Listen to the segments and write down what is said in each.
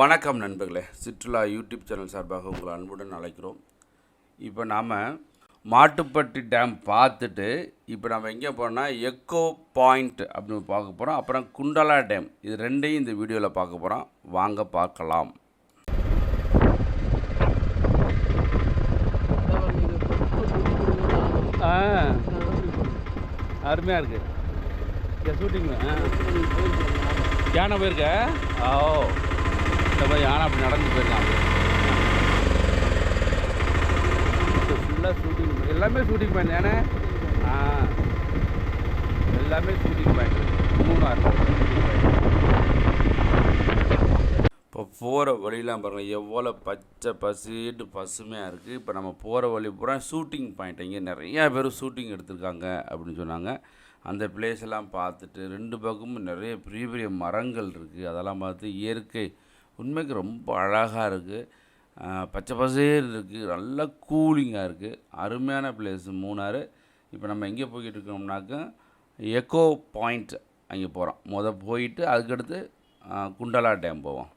வணக்கம் நண்பர்களே. சுற்றுலா யூடியூப் சேனல் சார்பாக உங்களை அன்புடன் அழைக்கிறோம். இப்போ நாம் மாட்டுப்பட்டி டேம் பார்த்துட்டு இப்போ நம்ம எங்கே போகிறோம்னா எக்கோ பாயிண்ட் அப்படின்னு பார்க்க போகிறோம் அப்புறம் குண்டலா டேம். இது ரெண்டையும் இந்த வீடியோவில் பார்க்க போகிறோம் வாங்க பார்க்கலாம். ஆ அருமையாக இருக்குது இங்கே ஆ. யானை போயிருக்க? ஓ. இந்த மாதிரி யானை அப்படி நடந்து போயிருக்கான் ஃபுல்லாக ஷூட்டிங் எல்லாமே ஷூட்டிங் பாயிண்ட் யானை ஆ. எல்லாமே ஷூட்டிங் பாயிண்ட் மூணார். இப்போ போகிற வழியெலாம் பாருங்கள் எவ்வளோ பச்சை பசிட்டு பசுமையாக இருக்குது இப்போ நம்ம போகிற வழி பூரா ஷூட்டிங் பாயிண்ட் இங்கே நிறையா பேர் ஷூட்டிங் எடுத்திருக்காங்க அப்படின்னு சொன்னாங்க. அந்த பிளேஸ் எல்லாம் பார்த்துட்டு ரெண்டு பக்கமும் நிறைய பெரிய பெரிய மரங்கள் இருக்குது அதெல்லாம் பார்த்து இயற்கை உண்மைக்கு ரொம்ப அழகாக இருக்குது பச்சை பசேர் இருக்குது நல்லா கூலிங்காக இருக்குது அருமையான பிளேஸ் மூணாறு. இப்போ நம்ம எங்கே போய்கிட்டு இருக்கோம்னாக்கா எக்கோ பாயிண்ட் அங்கே போகிறோம் மொதல் போயிட்டு அதுக்கடுத்து குண்டலா டேம் போவோம்.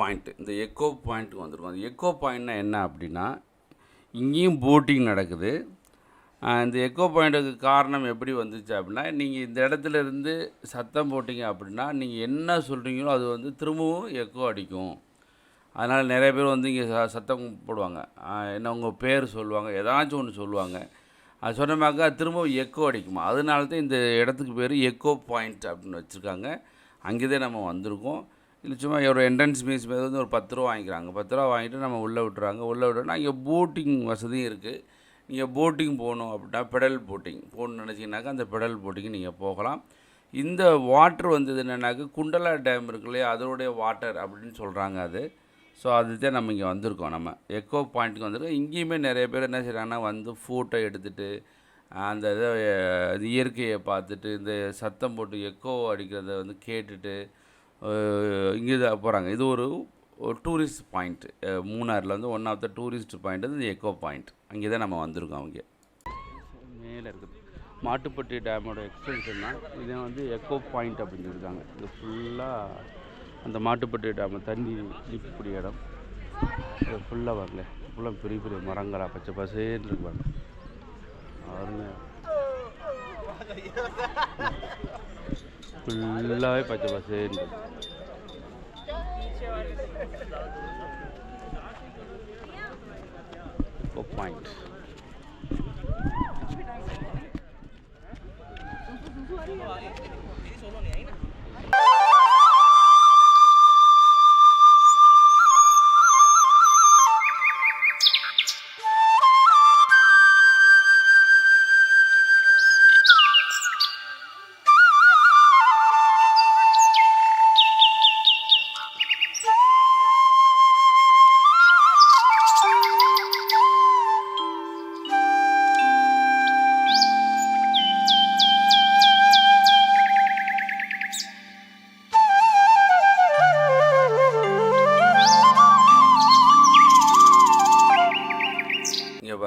பாயிண்ட்டு இந்த எக்கோ பாயிண்ட்டுக்கு வந்திருக்கோம். அந்த எக்கோ பாயிண்ட்னா என்ன அப்படின்னா இங்கேயும் போட்டிங் நடக்குது. இந்த எக்கோ பாயிண்ட்டுக்கு காரணம் எப்படி வந்துச்சு அப்படின்னா நீங்கள் இந்த இடத்துல இருந்து சத்தம் போட்டிங்க அப்படின்னா நீங்கள் என்ன சொல்கிறீங்களோ அது வந்து திரும்பவும் எக்கோ அடிக்கும். அதனால் நிறைய பேர் வந்து இங்கே ச சத்தம் போடுவாங்க. என்ன உங்கள் பேர் சொல்லுவாங்க ஏதாச்சும் ஒன்று சொல்லுவாங்க. அது சொன்னமாக்கா திரும்பவும் எக்கோ அடிக்குமா? அதனால தான் இந்த இடத்துக்கு பேர் எக்கோ பாயிண்ட் அப்படின்னு வச்சுருக்காங்க. அங்கே தான் நம்ம வந்திருக்கோம். இல்லை சும்மா ஒரு என்ட்ரன்ஸ் ஃபீஸ் வந்து ஒரு பத்து ரூபா வாங்கிக்கிறாங்க. பத்து ரூபா வாங்கிட்டு நம்ம உள்ளே விட்டுறாங்க. உள்ளே விட்டோன்னா இங்கே போட்டிங் வசதியும் இருக்குது நீங்கள் போட்டிங் போகணும் அப்படின்னா பெடல் போட்டிங் போகணுன்னு நினச்சிங்கனாக்கா அந்த பெடல் போட்டிங் நீங்கள் போகலாம். இந்த வாட்டர் வந்தது என்னென்னாக்கா குண்டலா டேம் இருக்கு இல்லையா அதோடைய வாட்டர் அப்படின்னு சொல்கிறாங்க அது. ஸோ அதுதான் நம்ம இங்கே வந்திருக்கோம் நம்ம. எக்கோ பாயிண்ட்டுக்கு வந்திருக்கோம். இங்கேயுமே நிறைய பேர் என்ன செய்கிறாங்கன்னா வந்து ஃபோட்டோ எடுத்துகிட்டு அந்த இதை இயற்கையை பார்த்துட்டு இந்த சத்தம் போட்டு எக்கோ அடிக்கிறத வந்து கேட்டுட்டு இங்கே தான் போகிறாங்க இது ஒரு ஒரு டூரிஸ்ட் பாயிண்ட் மூணாரில் வந்து one of the tourist point வந்து எக்கோ பாயிண்ட் அங்கே தான் நம்ம வந்திருக்கோம் அவங்க மேலே இருக்குது. மாட்டுப்பட்டி டேமோட எக்ஸ்டென்ஷன் தான். இதே வந்து எக்கோ பாயிண்ட் அப்படின்னு சொல்லியிருக்காங்க. இது ஃபுல்லாக அந்த மாட்டுப்பட்டி டேம் தண்ணி நிற்கக்கூடிய இடம். இது ஃபுல்லாக வரல ஃபுல்லாக பெரிய பெரிய மரங்களா பச்சை பசேன்னு இருக்குவாங்க அருமையாக ஃபுல்லாகவே பச்சை பசேன்னு இருக்கு. எக்கோ பாயிண்ட்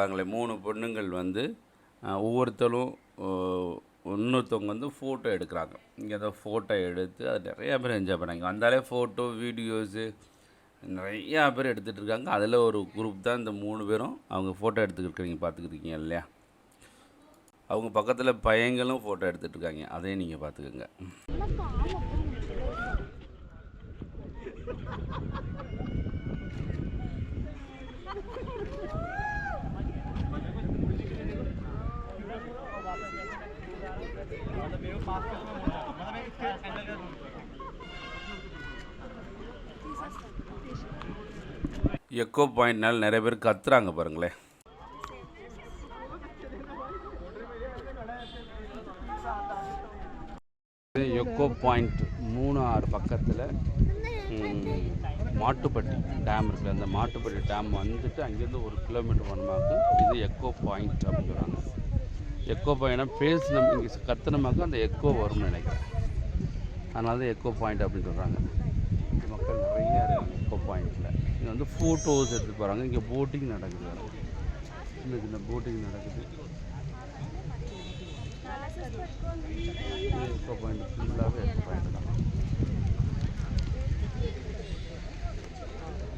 வராங்களே மூணு பொண்ணுங்கள் வந்து ஒவ்வொருத்தரும் இன்னொருத்தவங்க வந்து ஃபோட்டோ எடுக்கிறாங்க. இங்கே தான் ஃபோட்டோ எடுத்து அது நிறையா பேர் என்ஜாய் பண்ணாங்க. வந்தாலே ஃபோட்டோ வீடியோஸு நிறையா பேர் எடுத்துகிட்டு இருக்காங்க. அதில் ஒரு குரூப் தான் இந்த மூணு பேரும் அவங்க ஃபோட்டோ எடுத்துக்கிட்டு பார்த்துக்கிருக்கீங்க இல்லையா? அவங்க பக்கத்தில் பையங்களும் ஃபோட்டோ எடுத்துகிட்டு இருக்காங்க. அதையும் நீங்கள் பார்த்துக்கோங்க. எக்கோ பாயிண்ட்னால நிறைய பேர் கத்துறாங்க பாருங்களேன். எக்கோ பாயிண்ட் மூணு ஆறு பக்கத்தில் மாட்டுப்பட்டி டேம் இருக்குது அந்த மாட்டுப்பட்டி டேம் வந்துட்டு அங்கேருந்து ஒரு கிலோமீட்டர் வரமாக்கு இது எக்கோ பாயிண்ட் அப்படின்னு சொல்கிறாங்க எக்கோ பாயிண்ட்னா பேசின இங்கே கத்துனமாக்கு அந்த எக்கோ வரும்னு நினைக்கிறேன். அதனால தான் எக்கோ பாயிண்ட் அப்படின்னு சொல்கிறாங்க மக்கள் நிறைய இருக்காங்க எக்கோ பாயிண்ட்டில் இங்கே வந்து ஃபோட்டோஸ் எடுத்து போகிறாங்க இங்கே போட்டிங் நடக்குது. சின்ன சின்ன போட்டிங் நடக்குது. எக்கோ பாயிண்ட் ஃபுல்லாகவே எக்கோ பாயிண்ட் தான்.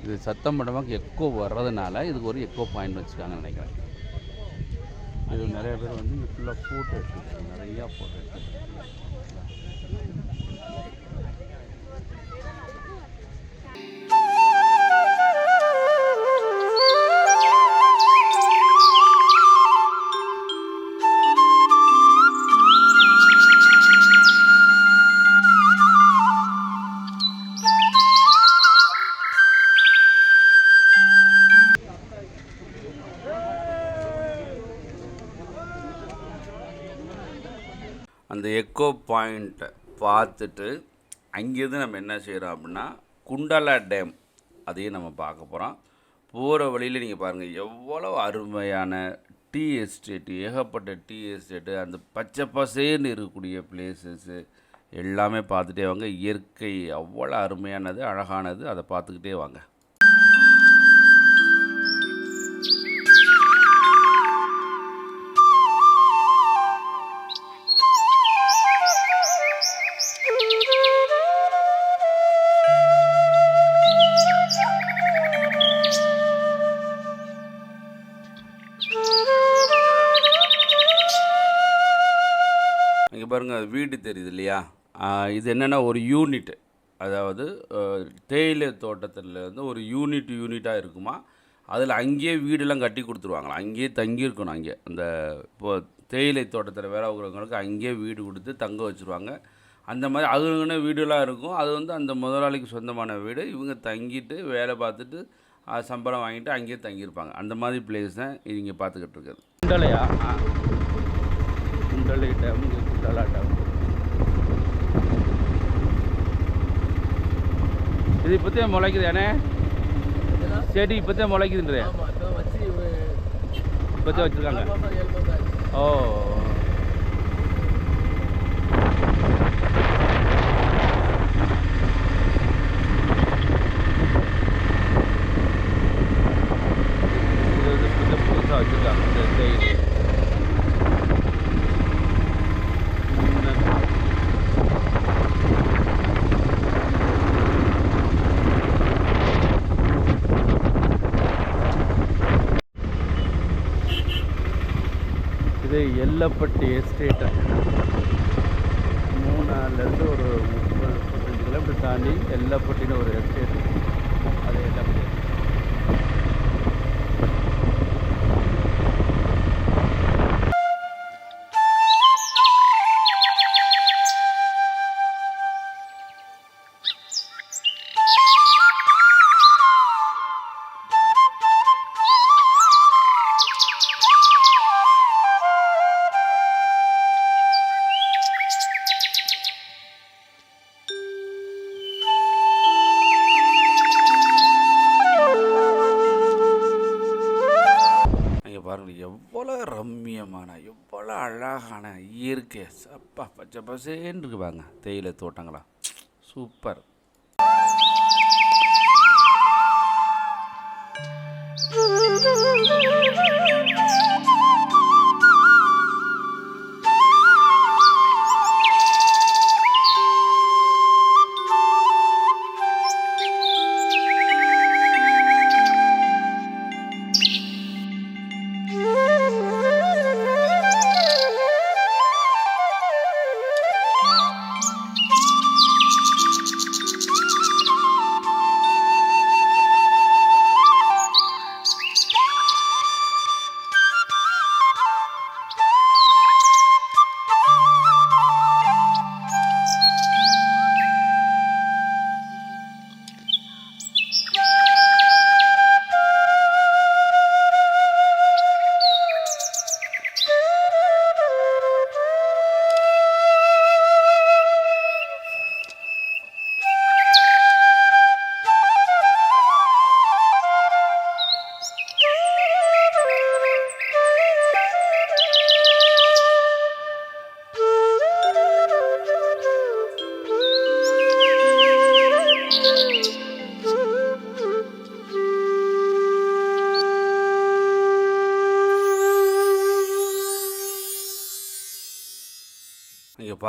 இது சத்தம் படமாக எக்கோ வர்றதுனால இதுக்கு ஒரு எக்கோ பாயிண்ட் வச்சுருக்காங்கன்னு நினைக்கிறேன். இது நிறைய பேர் வந்து இங்கே ஃபுல்லாக ஃபோட்டோ எடுத்துருக்காங்க நிறையா ஃபோட்டோ எடுத்துருக்காங்க எக்கோ பாயிண்ட்டை பார்த்துட்டு அங்கேருந்து நம்ம என்ன செய்கிறோம் அப்படின்னா குண்டலா டேம் அதையும் நம்ம பார்க்க போகிறோம் போகிற வழியில் நீங்கள் பாருங்கள் எவ்வளோ அருமையான டீ எஸ்டேட்டு ஏகப்பட்ட டீ எஸ்டேட்டு அந்த பச்சை பசேன்னு இருக்கக்கூடிய பிளேசஸ்ஸு எல்லாமே பார்த்துட்டே வாங்க. இயற்கை அவ்வளோ அருமையானது அழகானது அதை பார்த்துக்கிட்டே வாங்க. வீடு தெரியுது இல்லையா? இது என்னென்னா ஒரு யூனிட் அதாவது தேயிலை தோட்டத்தில் வந்து ஒரு யூனிட் யூனிட்டாக இருக்குமா? அதில் அங்கேயே வீடெல்லாம் கட்டி கொடுத்துருவாங்களா? அங்கேயே தங்கியிருக்கணும் அங்கே. அந்த இப்போ தேயிலை தோட்டத்தில் வேலை பார்க்குறவங்களுக்கு அங்கேயே வீடு கொடுத்து தங்க வச்சுருவாங்க. அந்த மாதிரி அதுங்கன்னு வீடுலாம் இருக்கும். அது வந்து அந்த முதலாளிக்கு சொந்தமான வீடு. இவங்க தங்கிட்டு வேலை பார்த்துட்டு சம்பளம் வாங்கிட்டு அங்கேயே தங்கியிருப்பாங்க. அந்த மாதிரி பிளேஸ் தான் இங்கே பார்த்துக்கிட்டு இருக்குது குண்டலையா குண்டலை டேம் இங்கே குண்டலா டேம் இது இப்போத்தே முளைக்குது அண்ணே செடி இப்போத்தே முளைக்குதுன்றே. இப்போத்தே வச்சுருக்காங்க. ஓ. புதுசாக வச்சுருக்காங்க இந்த தேயிலை இது எல்லப்பட்டி எஸ்டேட்டை மூணாறுலேருந்து ஒரு முப்பது முப்பத்தஞ்சு கிலோமீட்டர் தாண்டி எல்லப்பட்டின்னு ஒரு எஸ்டேட் பாருங்கண்ணா எவ்வளோ அழகான இயற்கை. அப்பா பச்சை பசேன்னு இருக்கு பாருங்க தேயிலை தோட்டங்களா. சூப்பர். இங்கே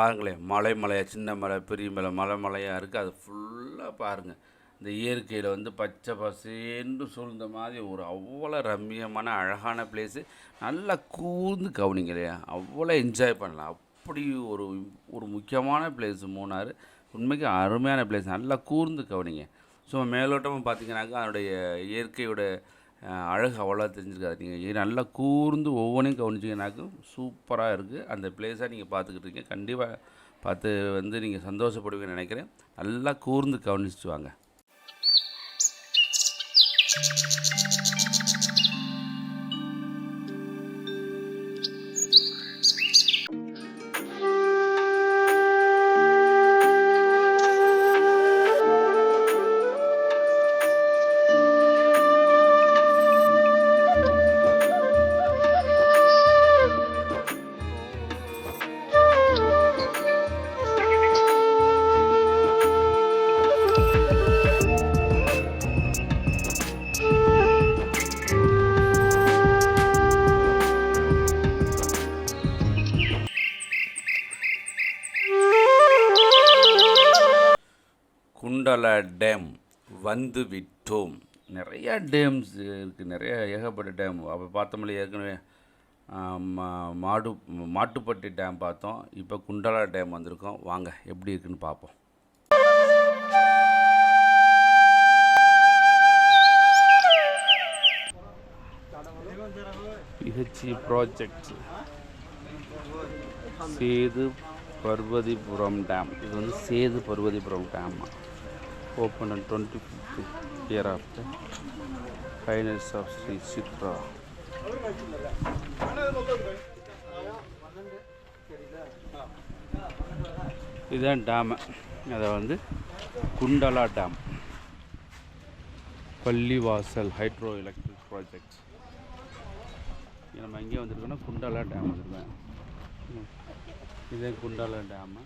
பாருங்களேன் மலை மலையாக சின்ன மலை பெரிய மலை மலை மலையாக இருக்குது அது ஃபுல்லாக பாருங்கள் இந்த இயற்கையில் வந்து பச்சை பசேன்னு சூழ்ந்த மாதிரி ஒரு அவ்வளோ ரம்மியமான அழகான பிளேஸு நல்லா கூர்ந்து கவனிங்க இல்லையா? அவ்வளோ என்ஜாய் பண்ணலாம். அப்படி ஒரு ஒரு முக்கியமான பிளேஸு மூணாறு. உண்மைக்கு அருமையான பிளேஸ் நல்லா கூர்ந்து கவனிங்க. ஸோ மேலோட்டமாக பார்த்தீங்கன்னாக்கா அதனுடைய இயற்கையோட அழகு அவ்வளோ தெரிஞ்சிருக்காது. நீங்கள் நல்லா கூர்ந்து ஒவ்வொன்றையும் கவனிச்சிங்கனாக்கும் சூப்பராக இருக்குது அந்த பிளேஸாக நீங்கள் பார்த்துக்கிட்டு இருக்கீங்க. கண்டிப்பாக பார்த்து வந்து நீங்கள் சந்தோஷப்படுவீங்கன்னு நினைக்கிறேன். நல்லா கூர்ந்து கவனிச்சுட்டு வாங்க. குண்டல டேம் வந்து விட்டோம். நிறையா டேம்ஸ் இருக்குது நிறைய ஏகப்பட்ட டேம் அப்போ பார்த்தோம்ல ஏற்கனவே மாடு மாட்டுப்பட்டி டேம் பார்த்தோம். இப்போ குண்டலா டேம் வந்திருக்கோம். வாங்க எப்படி இருக்குன்னு பார்ப்போம். PHC project Sethu Parvathipuram dam இது வந்து Sethu Parvathipuram dam open and twenty fifth year after finals of Sri Chithra இதுதான் டேமு அதை வந்து Kundala dam Pallivasal hydro electric project நம்ம எங்கே வந்திருக்கோம்னா குண்டலா டேம் வந்திருக்கேன் இதே குண்டலா டேமு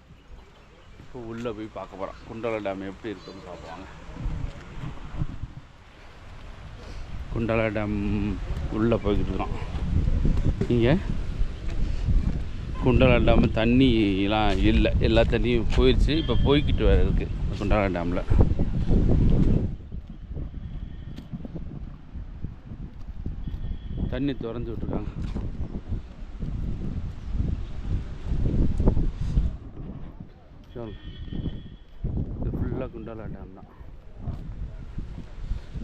இப்போ உள்ளே போய் பார்க்க போகிறோம் குண்டல டேம் எப்படி இருக்குன்னு பார்ப்பாங்க குண்டல டேம் உள்ளே போய்கிட்டு இருக்கோம் இங்கே குண்டல டேம் தண்ணிலாம் இல்லை. எல்லா தண்ணியும் போயிடுச்சு இப்போ போய்கிட்டு வேறு இருக்குது குண்டல டேமில் தண்ணி திறந்து விட்ருக்காங்க சொல்லுங்க. இது ஃபுல்லாக ஃபுல்லாக குண்டாலா டேம் தான்.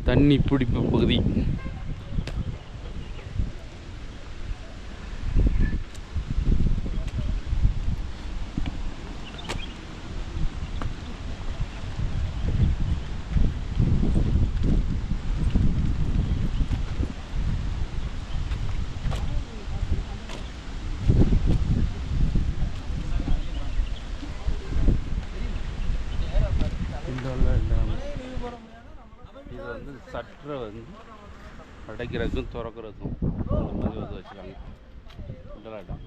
தண்ணி பிடிப்பு பகுதி குண்டாலா டேம் இது வந்து சட்டரை வந்து அடைக்கிறதுக்கும் திறக்கிறதுக்கும் அந்த மாதிரி வந்து வச்சுருக்காங்க. குண்டலா டேம்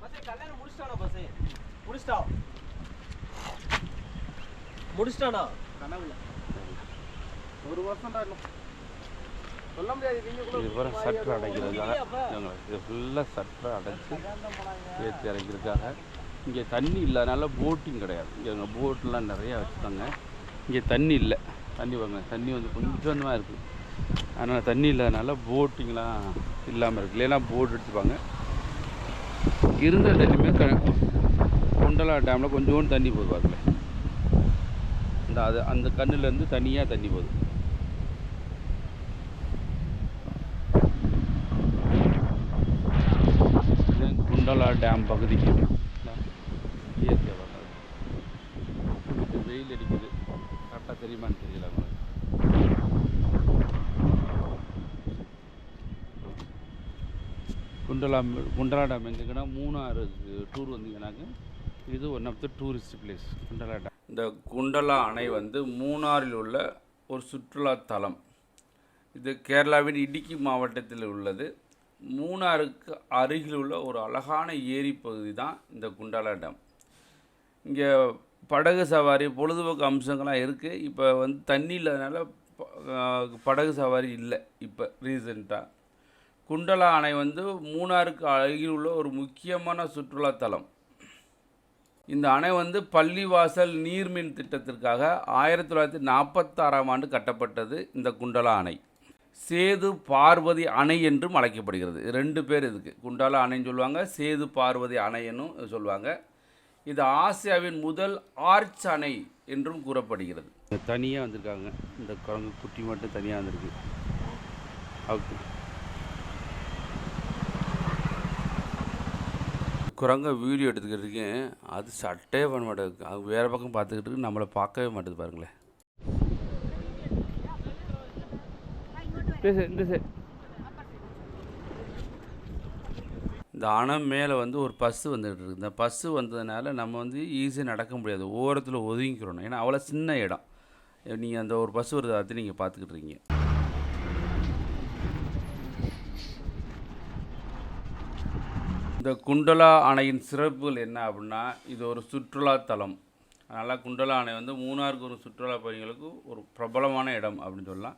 பஸ்ஸே கல்யாணம் முடிச்சிட்டானா கனவுல. ஒரு வருஷம் தான் இன்னும். சொல்ல முடியாது நீங்க கூட இது பூரா சட்டரை அடைக்கிறதுக்காக இது ஃபுல்லாக சட்டரை அடைச்சி ஏற்றி இறக்கிறதுக்காக இங்கே தண்ணி இல்லாதனால போட்டிங் கிடையாது. இங்கே போட்லாம் நிறையா வச்சுருக்காங்க. இங்கே தண்ணி இல்லை. தண்ணி வாங்க தண்ணி வந்து கொஞ்சமாக இருக்குது அதனால் தண்ணி இல்லாதனால போட்டிங்லாம் இல்லாமல் இருக்குது இல்லைன்னா போட் எடுத்துப்பாங்க இருந்த தண்ணியுமே க குண்டலா டேமில் கொஞ்சோண்டு தண்ணி போகுது பாருங்க இந்த அது அந்த கண்ணுலேருந்து தனியாக தண்ணி போகுது. குண்டலா டேம் பகுதிக்கு. குண்டலா குண்டலா டேம் எங்கன்னா மூணாறு டூர் வந்தீங்கன்னாக்க இது one of the tourist place Kundala dam இந்த குண்டலா அணை வந்து மூணாறில் உள்ள ஒரு சுற்றுலா தலம். இது கேரளாவின் இடுக்கி மாவட்டத்தில் உள்ளது. மூணாறுக்கு அருகில் உள்ள ஒரு அழகான ஏரி பகுதி தான் இந்த குண்டலா டேம் இங்கே படகு சவாரி பொழுதுபோக்கு அம்சங்கள்லாம் இருக்குது இப்போ வந்து தண்ணி இல்லாதனால ப- படகு சவாரி இல்லை இப்போ ரீசெண்டாக குண்டலா அணை வந்து மூணாறுக்கு அருகில் உள்ள ஒரு முக்கியமான சுற்றுலாத்தலம். இந்த அணை வந்து பள்ளிவாசல் நீர்மின் திட்டத்திற்காக ஆயிரத்தி தொள்ளாயிரத்தி நாற்பத்தாறாம் ஆண்டு கட்டப்பட்டது இந்த குண்டலா அணை. சேது பார்வதி அணை என்றும் அழைக்கப்படுகிறது. ரெண்டு பேர் இதுக்கு. குண்டலா அணைன்னு சொல்லுவாங்க சேது பார்வதி அணைன்னும் சொல்லுவாங்க. இது ஆசியாவின் முதல் ஆர்ச் அணை என்றும் கூறப்படுகிறது. தனியாக வந்திருக்காங்க. இந்த குரங்கு குட்டி மட்டும் தனியாக வந்திருக்கு. ஓகே குரங்க வீடியோ எடுத்துக்கிட்டு அது சட்டே பண்ண மாட்டேங்குது. அது வேறு பக்கம் பார்த்துக்கிட்டு இருக்கு, நம்மளை பார்க்கவே மாட்டேது பாருங்களேன். இந்த சைடு இந்த மேலே வந்து ஒரு பஸ்ஸு வந்துகிட்டு இருக்கு. இந்த பஸ்ஸு வந்ததுனால நம்ம வந்து ஈஸியாக நடக்க முடியாது. ஓரத்தில் ஒதுங்கிக்கிறோம். ஏன்னா அவ்வளோ சின்ன இடம். நீங்கள் அந்த ஒரு பஸ் வருது அதை நீங்கள் பார்த்துக்கிட்டு இருக்கீங்க. இந்த குண்டலா அணையின் சிறப்புகள் என்ன அப்படின்னா இது ஒரு சுற்றுலா தலம். அதனால் குண்டலா அணை வந்து மூணாருக்கு ஒரு சுற்றுலா பயணிகளுக்கு ஒரு பிரபலமான இடம் அப்படின்னு சொல்லலாம்.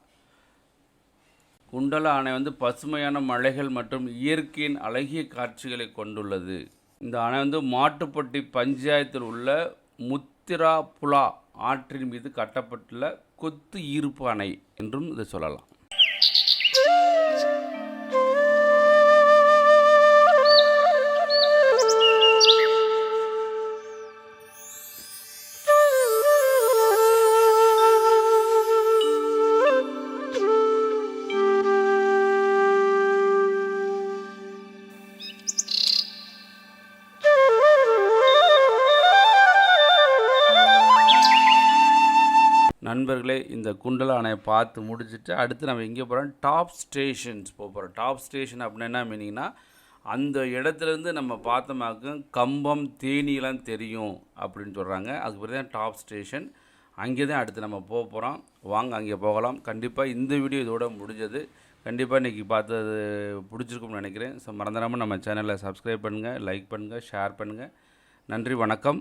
குண்டலா அணை வந்து பசுமையான மலைகள் மற்றும் இயற்கையின் அழகிய காட்சிகளை கொண்டுள்ளது. இந்த அணை வந்து மாட்டுப்பட்டி பஞ்சாயத்தில் உள்ள முத்திரா புலா ஆற்றின் மீது கட்டப்பட்டுள்ள கொத்து ஈர்ப்பு அணை என்றும் இதை சொல்லலாம். நண்பர்களே இந்த குண்டலானையை பார்த்து முடிச்சுட்டு அடுத்து நம்ம எங்கே போகிறோம் டாப் ஸ்டேஷன்ஸ் போக போகிறோம் டாப் ஸ்டேஷன் அப்படின்னா என்ன மீனிங்னா அந்த இடத்துலேருந்து நம்ம பார்த்தோமாக்கும் கம்பம் தேனியெல்லாம் தெரியும் அப்படின்னு சொல்கிறாங்க அதுக்கு பிறகு தான் டாப் ஸ்டேஷன் அங்கே தான் அடுத்து நம்ம போக போகிறோம் வாங்க அங்கே போகலாம். கண்டிப்பாக இந்த வீடியோ இதோட முடிஞ்சது. கண்டிப்பாக இன்றைக்கி பார்த்தது பிடிச்சிருக்கும்னு நினைக்கிறேன். ஸோ மறந்துடாமல் நம்ம சேனலை சப்ஸ்கிரைப் பண்ணுங்கள் லைக் பண்ணுங்கள் ஷேர் பண்ணுங்கள் நன்றி வணக்கம்.